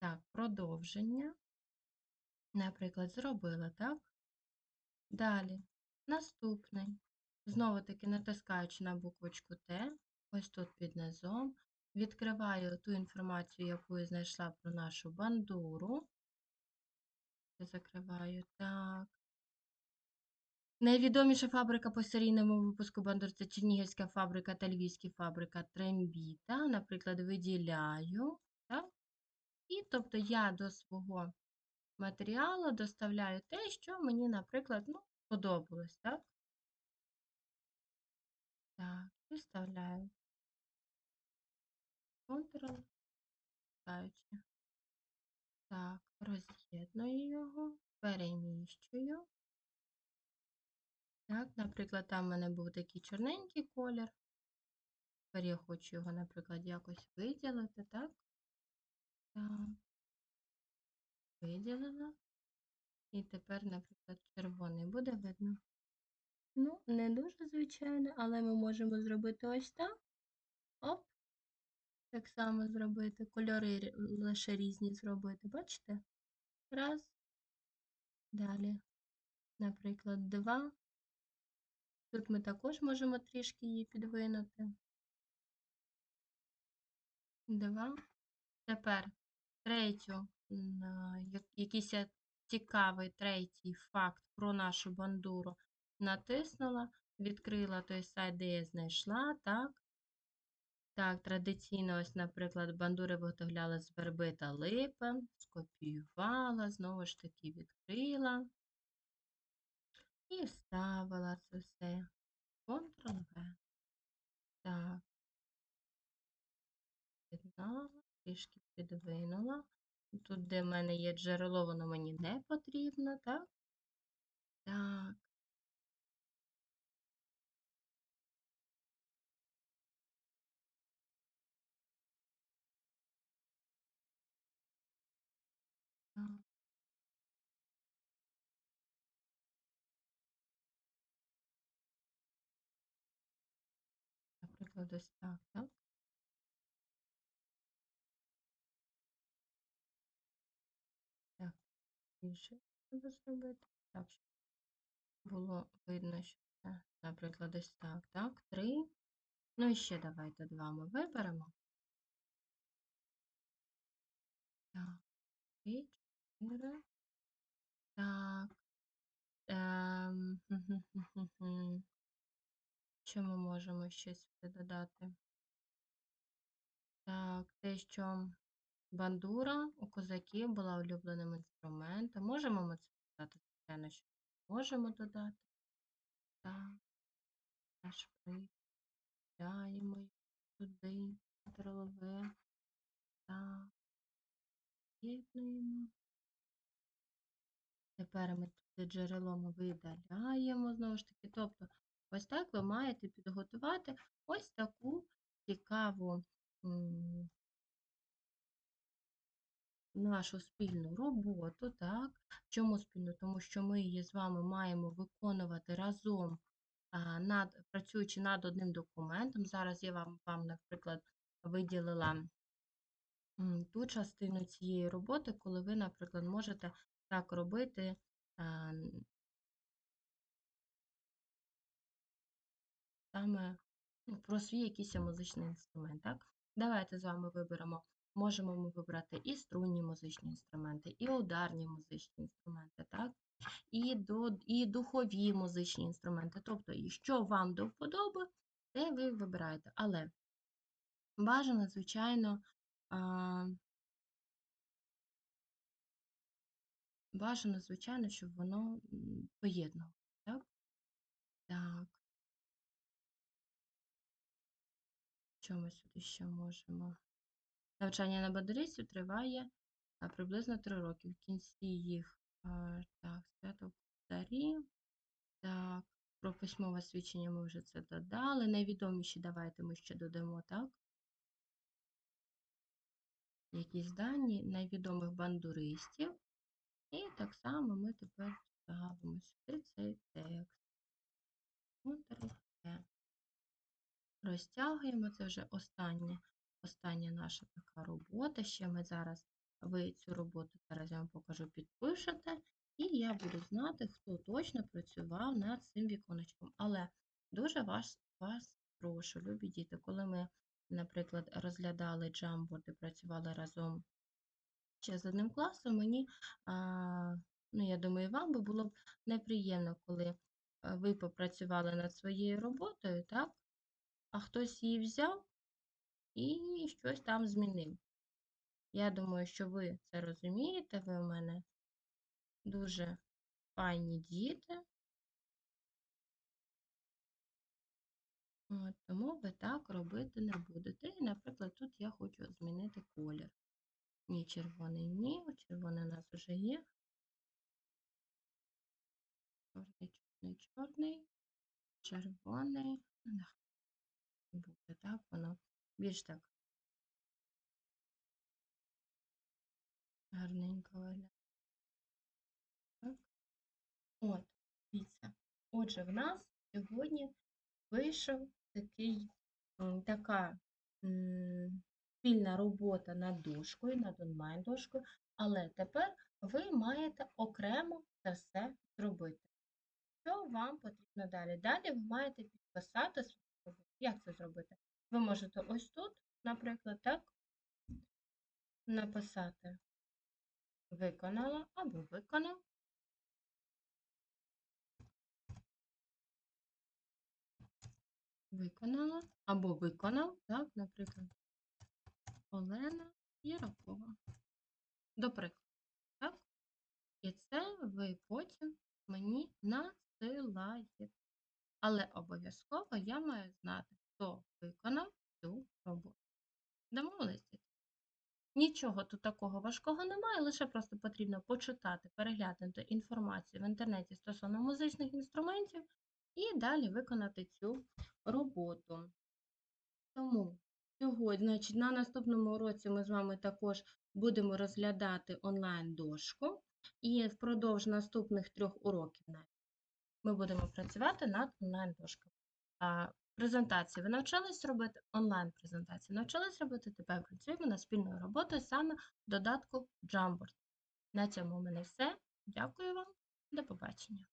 Так, продовження. Наприклад, зробила, так? Далі. Наступний. Знову-таки натискаючи на буквочку Т, ось тут під низом, відкриваю ту інформацію, яку я знайшла про нашу бандуру. Закриваю так. Найвідоміша фабрика по серійному випуску бандур це Чернігівська фабрика та Львівська фабрика Трембіта. Наприклад, виділяю. І тобто я до свого матеріалу доставляю те, що мені, наприклад, ну, подобалось. Так, Так, і вставляю. Ctrl, ставлячи. Так, роз'єдную його, переміщую. Так, наприклад, там в мене був такий чорненький колір. Тепер я хочу його, наприклад, якось виділити, так? Так. Виділила. І тепер, наприклад, червоний буде видно. Ну, не дуже звичайно, але ми можемо зробити ось так. Оп. Так само зробити. Кольори лише різні зробити. Бачите? Раз. Далі. Наприклад, два. Тут ми також можемо трішки її підвинути. Два. Тепер третю, якийсь цікавий третій факт про нашу бандуру натиснула, відкрила той сайт, де я знайшла, так? Так, традиційно, ось, наприклад, бандури виготовляли з верби та липи, скопіювала, знову ж таки відкрила і вставила це все. Трішки підвинула. Тут, де в мене є джерело, воно мені не потрібно, так? Так. Наприклад, ось так? Так, більше треба зробити. Так, щоб було видно, що це, наприклад, ось так, так, три. Ну і ще давайте два ми виберемо. Так, три, чотири. Так. Ем, Що ми можемо ще сюди додати? Так, те, що бандура у козаків була улюбленим інструментом. Можемо ми це додати? Звичайно, що можемо додати. Так, наш прикляємо туди, Ctrl-V. Так, з'єднуємо. Тепер ми тут джерело ми видаляємо знову ж таки. Тобто, ось так ви маєте підготувати ось таку цікаву нашу спільну роботу. так? Чому спільну? Тому що ми її з вами маємо виконувати разом, над, працюючи над одним документом. Зараз я вам, вам наприклад, виділила ту частину цієї роботи, коли ви, наприклад, можете так робити. Саме ну, про свій якийсь музичний інструмент. так? Давайте з вами виберемо. Можемо ми вибрати і струнні музичні інструменти, і ударні музичні інструменти, так? І до, і духові музичні інструменти. Тобто, і що вам до вподоби, те ви вибираєте. Але бажано, звичайно, Бажано, звичайно, щоб воно поєднувалося, так? Так. Що ми сюди ще можемо? Навчання на бандуристів триває приблизно 3 роки. В кінці їх, так, свято кодарі. Так, про письмове свідчення ми вже це додали. Найвідоміші давайте ми ще додамо, так? Якісь дані найвідомих бандуристів. І так само ми тепер ставимо сюди цей текст. Розтягуємо, це вже остання, остання наша така робота. Ще ми зараз ви цю роботу, зараз я вам покажу, підпишете, і я буду знати, хто точно працював над цим віконечком. Але дуже вас, вас прошу, любі діти, коли ми, наприклад, розглядали джамборд і працювали разом ще з одним класом, мені, а, ну, я думаю, вам би було б неприємно, коли е, ви попрацювали над своєю роботою, так? А хтось її взяв і щось там змінив. Я думаю, що ви це розумієте, ви у мене дуже файні діти. От, тому ви так робити не будете. І, наприклад, тут я хочу змінити колір. Ні, червоний, ні, червоний у нас вже є. Чорний, чорний, чорний, червоний. Буде так, воно більш так гарненько виглядає. Так. От, дивіться. Отже, в нас сьогодні вийшов такий, така спільна робота над дошкою, над онлайн-дошкою, але тепер ви маєте окремо це все зробити. Що вам потрібно далі? Далі ви маєте підписати свою роботу. Як це зробити? Ви можете ось тут, наприклад, так, написати виконала або виконав. Виконала або виконав, так, наприклад, Олена Яракова. До прикладу, так? І це ви потім мені насилаєте. Але обов'язково я маю знати, хто виконав цю роботу. Домовились? діти? Нічого тут такого важкого немає, лише просто потрібно почитати, переглянути інформацію в інтернеті стосовно музичних інструментів і далі виконати цю роботу. Тому сьогодні, значить, на наступному уроці ми з вами також будемо розглядати онлайн-дошку. І впродовж наступних трьох уроків ми будемо працювати над онлайн-дошками. Презентації ви навчились робити? Онлайн-презентації навчились робити? Тепер працюємо на спільною роботу саме в додатку Jamboard. На цьому у мене все. Дякую вам. До побачення.